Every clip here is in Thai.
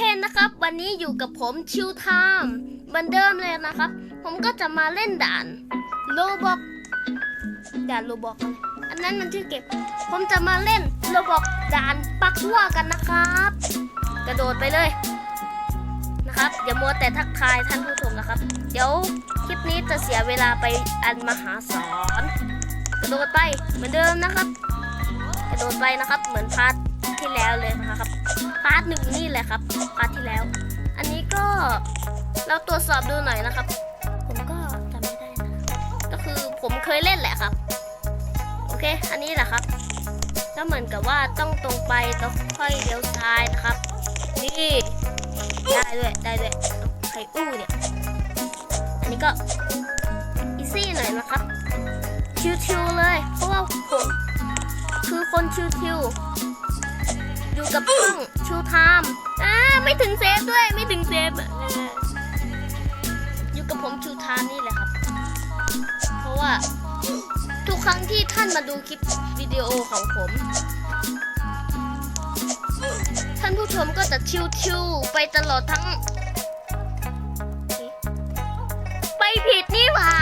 เคนนะครับ วันนี้อยู่กับผมชิวไทม์เหมือนเดิมเลยนะครับ ผมก็จะมาเล่นด่านโลบอกด่านโลบอกอันนั้นมันชื่อเก็บ ผมจะมาเล่นโลบอกด่านปักทั่วกันนะครับ กระโดดไปเลยนะครับอย่ามัวแต่ทักทายท่านผู้ชมนะครับ เดี๋ยวคลิปนี้จะเสียเวลาไปอันมหาศาลกระโดดไปเหมือนเดิมนะครับ กระโดดไปนะครับเหมือนพาร์ทที่แล้วเลยนะครับพาร์ทหนึ่งนี่แหละครับาร์ทที่แล้ว อันนี้ก็เราตรวจสอบดูหน่อยนะครับ ผมก็จำไม่ได้นะก็คือผมเคยเล่นแหละครับ โอเค อันนี้แหละครับก็เหมือนกับว่าต้องตรงไปแล้วค่อยเลี้ยวซ้ายนะครับ นี่ได้ด้วยได้ด้วยเอาใครอู้เนี่ย อันนี้ก็อีซี่หน่อยนะครับ ชิวๆเลย เพราะว่าผมคือคนชิวๆอยู่กับช่อง ชิวไทม์อ่าไม่ถึงเซฟด้วยไม่ถึงเซฟอยู่กับผมชิวไทม์นี่แหละครับ เพราะว่าทุกครั้งที่ท่านมาดูคลิปวิดีโอของผม ท่านผู้ชมก็จะชิวๆไปตลอดทั้ง ไปผิดนี่หว่า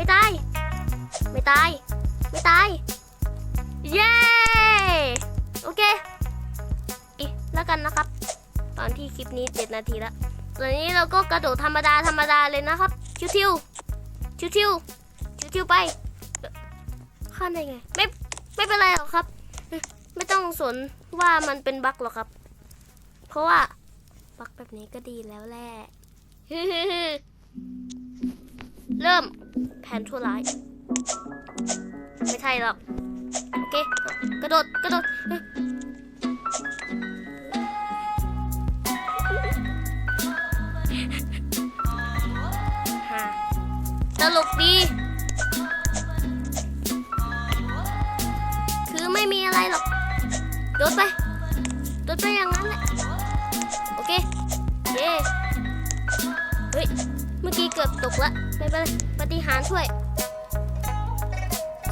ไม่ตาย ไม่ตาย ไม่ตาย เย้ โอเคอีแล้วกันนะครับ ตอนที่คลิปนี้7นาทีแล้วตอนนี้เราก็กระโดดธรรมดาธรรมดาเลยนะครับ ชิวๆชิวๆชิวๆไปข้ามได้ไง ไม่ ไม่เป็นไรหรอกครับ ไม่ต้องสนว่ามันเป็นบั๊กหรอกครับ เพราะว่าบั๊กแบบนี้ก็ดีแล้วแหละ เริ่มแผนชั่วร้าย ไม่ใช่หรอก โอเค กระโดด กระโดด มื่อกี้เกือบตกละไม่เป็นไรปฏิหารช่วย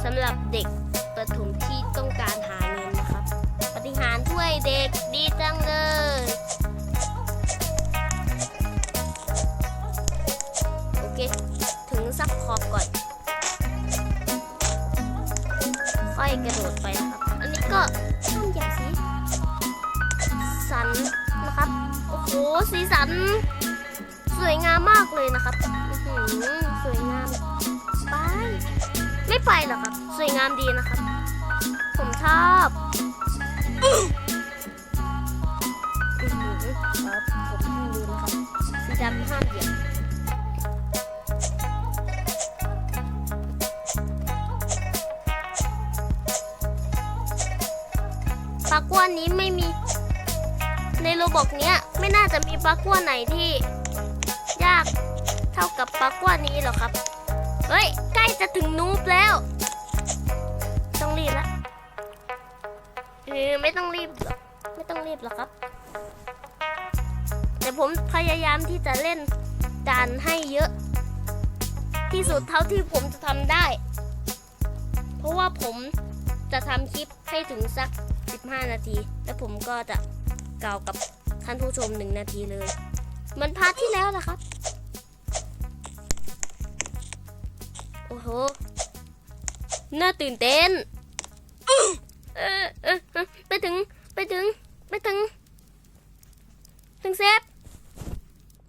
สำหรับเด็กประถมที่ต้องการหาเงินนะครับ ปฏิหารช่วยเด็กดีจังเลยโอเค ถึงซักขอบก่อน ค่อยกระโดดไปนะครับ อันนี้ก็ห้ามอย่าสีสันนะครับ โอ้โห สีสัน สวยงามมากเลยนะครับสวยงามไปไม่ไปหรอกครับ สวยงามดีนะครับ ผมชอบครับผมลืมนะครับสีดำห้ามเหยียบปลากวนนี้ไม่มี ในโรบอกเนี้ยไม่น่าจะมีปลากวนไหนที่ ท่ากับปลากว่านี้หรอครับ เฮ้ย ใกล้จะถึงนูบแล้ว ต้องรีบละเออไม่ต้องรีบหรอกไม่ต้องรีบหรอกครับ แต่ผมพยายามที่จะเล่นด่านให้เยอะ ที่สุดเท่าที่ผมจะทำได้ เพราะว่าผมจะทำคลิปให้ถึงสัก 15 นาที แล้วผมก็จะกล่าวกับท่านผู้ชม1นาทีเลยมือนพาร์ทที่แล้วนะครับ โห น่าตื่นเต้นเออเออไปถึง ไปถึง ไปถึง ถึงเซฟ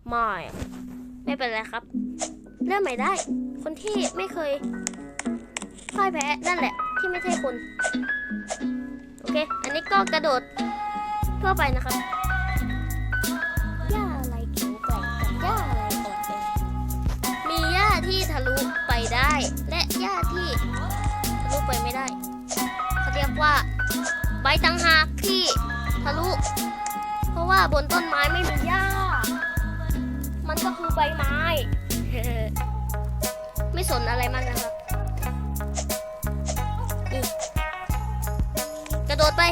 ไม่ ไม่เป็นไรครับ เริ่มใหม่ได้ คนที่ไม่เคยพ่ายแพ้นั่นแหละ ที่ไม่ใช่คน โอเค อันนี้ก็กระโดดทั่วไปนะครับ ใบตังหากที่ทะลุ เพราะว่าบนต้นไม้ไม่มีหญ้า มันก็คือใบไม้ ไม่สนอะไรมากนะครับกระโดดไป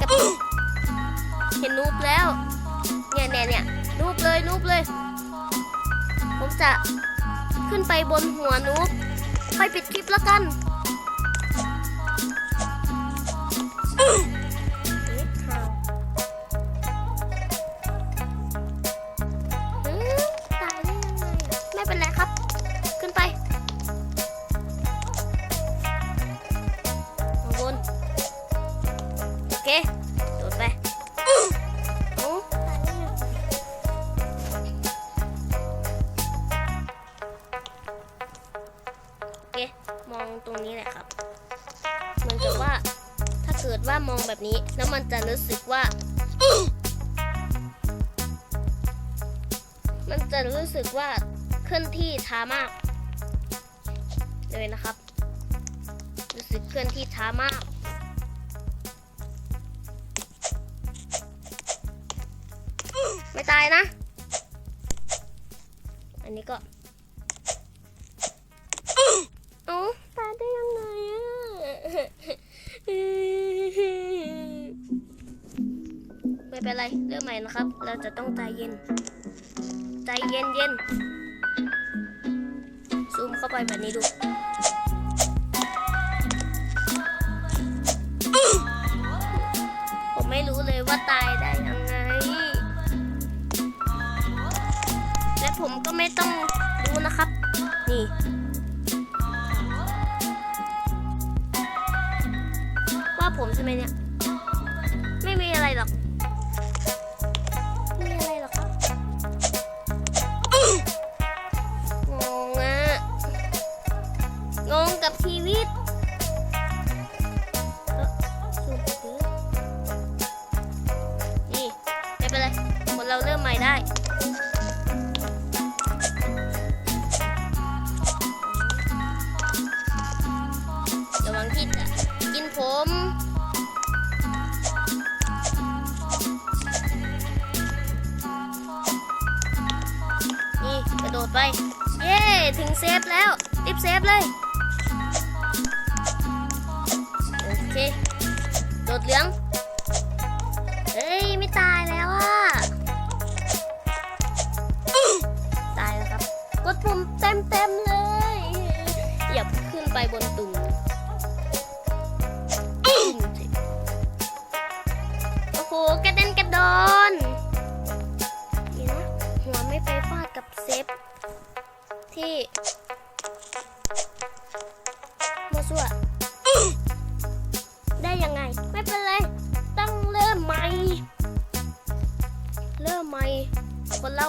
กระตุกเห็นนูบแล้ว เนี่ยเนี่ยเนี่ยนูบเลยนูบเลย ผมจะขึ้นไปบนหัวนูบค่อยปิดคลิปแล้วกัน แหละครับเหมือนกับว่าถ้าเกิดว่ามองแบบนี้แล้วมันจะรู้สึกว่า มันจะรู้สึกว่าเคลื่อนที่ช้ามาก เลยนะครับ รู้สึกเคลื่อนที่ช้ามากไม่ตายนะ อันนี้ก็ ไม่เป็นไรเรื่องใหม่นะครับ เราจะต้องใจเย็น ใจเย็นเย็นซูมเข้าไปแบบนี้ดูผมไม่รู้เลยว่าตายได้ยังไง และผมก็ไม่ต้องรู้นะครับ นี่ว่าผมใช่ไหมเนี่ย ไม่มีอะไรหรอก ได้ ระวังที่จะกินผมนี่กระโดดไป เย้ ถึงเซฟแล้ว รีบเซฟเลย โอเค โดดเหลืองเฮ้ย ไม่ตาย ต็มเต็มๆเลย อย่าขึ้นไปบนตุ่มโอ้โหกระเด็นกระดอนนี่นะหัวไม่ไปฟาดกับเซฟที่มัวซั่วได้ยังไง ไม่เป็นไร ต้องเริ่มใหม่ เริ่มใหม่คนเรา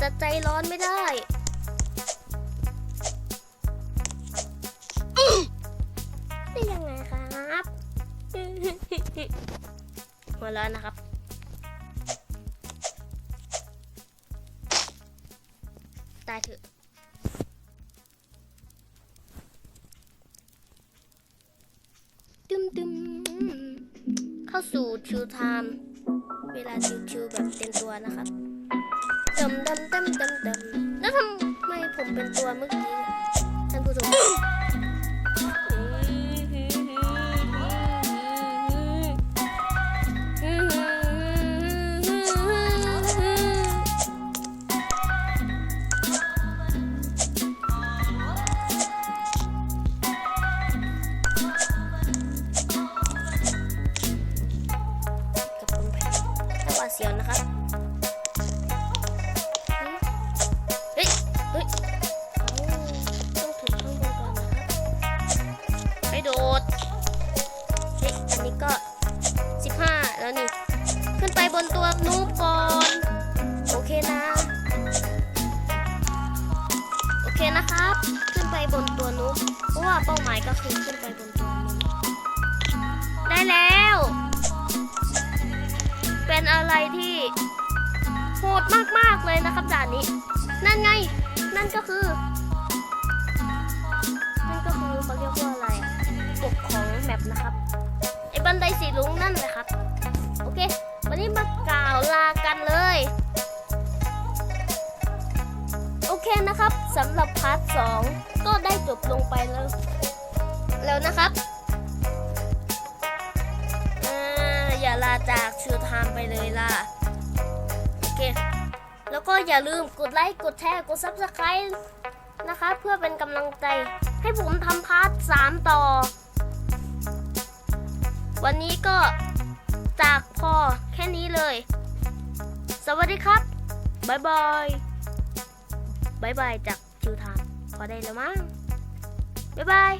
จะใจร้อนไม่ได้ ไงครับหัวร้อนนะครับ ตายเถอะตึมตึมเข้าสู่ชิวไทม์เวลาชิวๆแบบเต็มตัวนะครับดำดำดำดำดำแล้วทำไมผมเป็นตัวเมื่อกี้เนี่ยท่านผู้ชม ก็คือขึ้นไปบนตัวได้แล้ว เป็นอะไรที่โหดมากเลยนะครับด่านนี้ นั่นไง นั่นก็คือ นั่นก็คือเขาเรียกว่าอะไรปกของแมปนะครับ ไอ้บันไดสีลุงนั่นแหละครับ โอเค วันนี้มากล่าวลากันเลย โอเคนะครับสำหรับพาร์ทสองก็ได้จบลงไปแล้ว แล้วนะครับอย่าลาจากชูไทม์ไปเลยล่ะ โอเค แล้วก็อย่าลืมกดไลค์ กดแชร์ กด Subscribe นะคะเพื่อเป็นกำลังใจให้ผมทำพาร์ทสามต่อ วันนี้ก็จากพอแค่นี้เลย สวัสดีครับบายบายบายบายจากชิวทามพอได้แล้วมั้งบายบาย